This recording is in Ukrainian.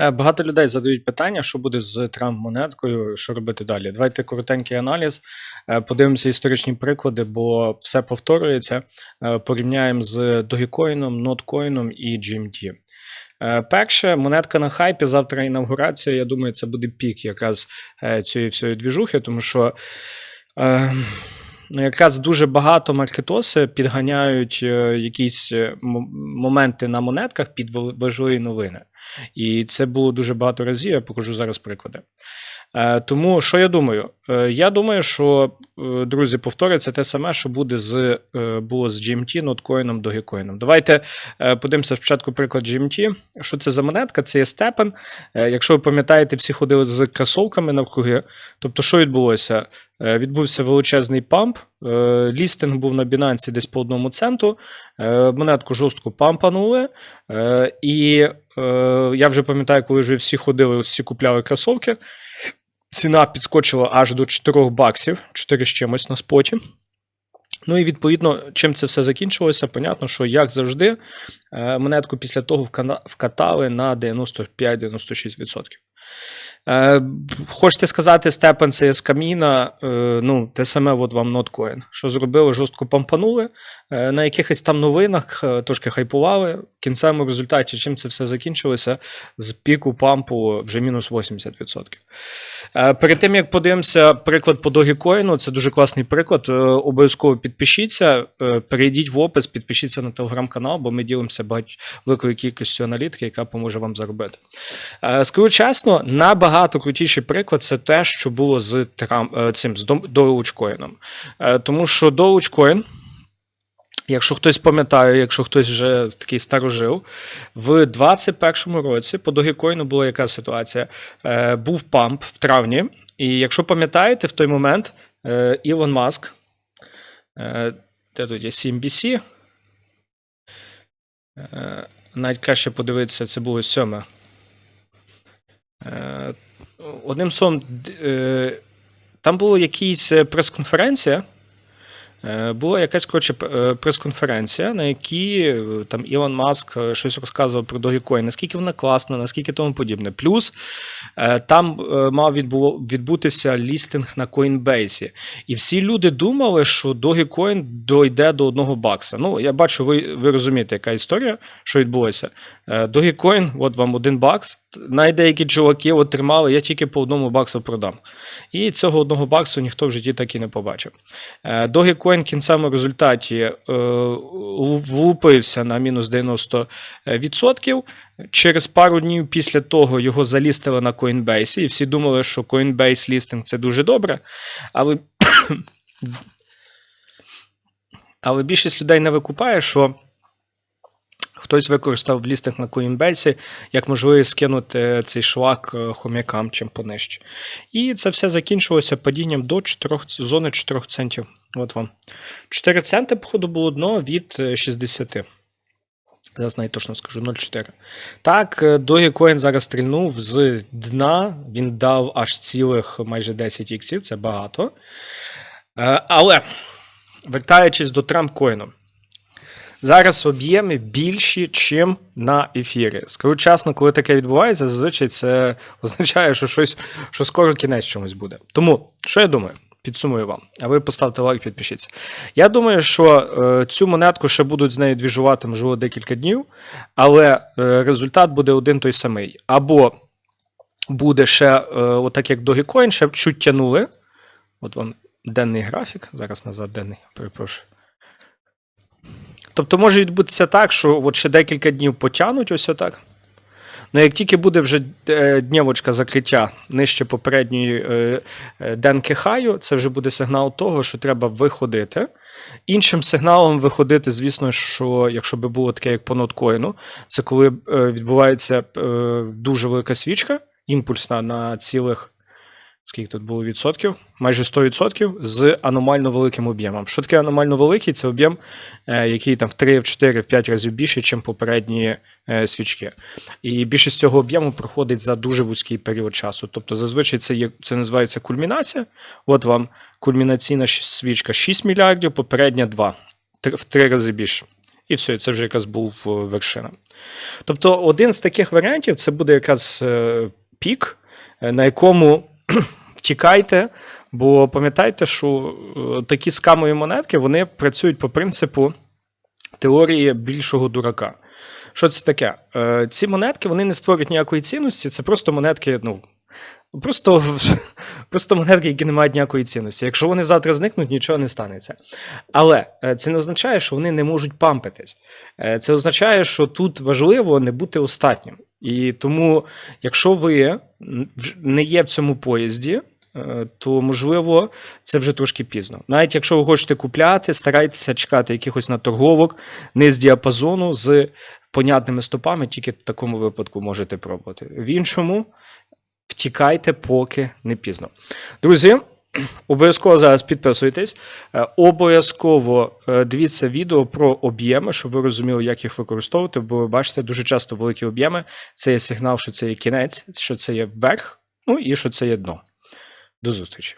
Е, Багато людей задають питання, що буде з Трамп-монеткою, що робити далі. Давайте коротенький аналіз, е, подивимося історичні приклади, бо все повторюється. Е, Порівняємо з Dogecoin, Notcoin і GMT. Перше, монетка на хайпі, завтра інавгурація. Я думаю, це буде пік якраз цієї всієї двіжухи, тому що. Ну, якраз дуже багато маркетоси підганяють е, якісь е, моменти на монетках під важливі новини. І це було дуже багато разів. Я покажу зараз приклади. Е, тому що я думаю? Я думаю, що друзі, повториться те саме, що буде з було з GMT, Notcoin, Dogecoin. Давайте подивимося спочатку приклад GMT. Що це за монетка? Це є степен. Якщо ви пам'ятаєте, всі ходили з кросовками навкруги. Тобто, що відбулося? Е, Відбувся величезний памп. е, Лістинг був на Binance десь по одному центу. е, Монетку жорстко пампанули. І я вже пам'ятаю, коли вже всі ходили, всі купляли кросовки. Ціна підскочила аж до 4 баксів, 4 з чимось на споті. Ну і відповідно, чим це все закінчилося, понятно, що як завжди, монетку після того вкатали на 95-96%. Е, Хочете сказати, степен це є з каміна, е, ну, те саме от вам Notcoin. Що зробили, жорстко помпанули, е, на якихось там новинах е, трошки хайпували. В кінцевому результаті, чим це все закінчилося, з піку пампу вже мінус 80%. Е, Перед тим як подивимося приклад по Dogecoin, це дуже класний приклад. е, Обов'язково підпишіться, е, перейдіть в опис, підпишіться на телеграм-канал, бо ми ділимося багать- великою кількістю аналітики, яка поможе вам заробити. Е, Скажу чесно, набагато крутіший приклад це те, що було з Трам, е, цим з Dogecoin. Е, Тому що Dogecoin, Якщо хтось пам'ятає, якщо хтось вже такий старожив, в 2021 році по Dogecoin була яка ситуація? Е, був памп в травні, і якщо пам'ятаєте, в той момент Ілон Маск, де тут є CNBC, е, навіть краще подивитися, це було сьоме. Е, одним словом, е, там була якась прес-конференція. Е, Була якась коротше, е, прес-конференція, на якій е, там Ілон Маск щось розказував про Dogecoin, наскільки вона класна, наскільки тому подібне. Плюс там мав відбу- відбутися лістинг на Coinbase. І всі люди думали, що Dogecoin дойде до одного бакса. Ну, я бачу, ви, ви розумієте, яка історія, що відбулося. Dogecoin, от вам один бакс. Навіть деякі чуваки от тримали, я тільки по одному баксу продам. І цього одного баксу ніхто в житті так і не побачив. Е, Dogecoin в кінцевому результаті е, влупився на мінус 90%. Через пару днів після того його залістили на Coinbase, і всі думали, що Coinbase лістинг це дуже добре. Але, але більшість людей не викупає, що хтось використав лістинг на Coinbase як можливість скинути цей шлак е, хом'якам чим понижче. І це все закінчилося падінням до 4, зони 4 центів. От вам. 4 центи, походу, було дно від е, 60. Зараз навіть точно скажу 0,4. Так, е, Dogecoin зараз стрільнув з дна, він дав аж цілих майже 10 іксів, це багато. Е, Але, вертаючись до Трамп-коїну, зараз об'єми більші, чим на ефірі. Скажу чесно, коли таке відбувається, зазвичай це означає, що щось, що скоро кінець чомусь буде. Тому, що я думаю? Підсумую вам, а ви поставте лайк, підпишіться. Я думаю, що е, цю монетку ще будуть з нею двіжувати, можливо, декілька днів, але е, результат буде один той самий. Або буде ще, е, отак як Dogecoin, ще чуть тянули. От вам денний графік. Зараз назад денний, перепрошую. Тобто може відбутися так, що от ще декілька днів потягнуть ось отак. Ну, як тільки буде вже е, днівочка закриття нижче попередньої е, е, денки хаю, це вже буде сигнал того, що треба виходити. Іншим сигналом виходити, звісно, що якщо би було таке, як по ноткоїну, це коли відбувається дуже велика свічка, імпульсна на цілих. Скільки тут було відсотків? Майже 100% з аномально великим об'ємом. Що таке аномально великий? Це об'єм, е, який там в 3, в 4, в 5 разів більше, ніж попередні е, свічки. І більшість цього об'єму проходить за дуже вузький період часу. Тобто, зазвичай це є це називається кульмінація. От вам кульмінаційна свічка 6 мільярдів, попередня 2, в 3 рази більше. І все, це вже якраз був е, вершина. Тобто, один з таких варіантів це буде якраз пік, на якому тікайте, бо пам'ятайте, що е, такі скамові монетки вони працюють по принципу теорії більшого дурака. Що це таке? Е, ці монетки вони не створюють ніякої цінності, це просто монетки, ну. Просто, просто монетки, які не мають ніякої цінності. Якщо вони завтра зникнуть, нічого не станеться. Але е, це не означає, що вони не можуть пампитись. Е, Це означає, що тут важливо не бути остатнім. І тому, якщо ви не є в цьому поїзді, е, то можливо це вже трошки пізно. Навіть якщо ви хочете купляти, старайтеся чекати якихось наторговок не з діапазону з понятними стопами, тільки в такому випадку можете пробувати. В іншому втікайте, поки не пізно. Друзі. Обов'язково зараз підписуйтесь. Е, Обов'язково е, дивіться відео про об'єми, щоб ви розуміли, як їх використовувати, бо ви бачите, дуже часто великі об'єми це є сигнал, що це є кінець, що це є верх, ну і що це є дно. До зустрічі.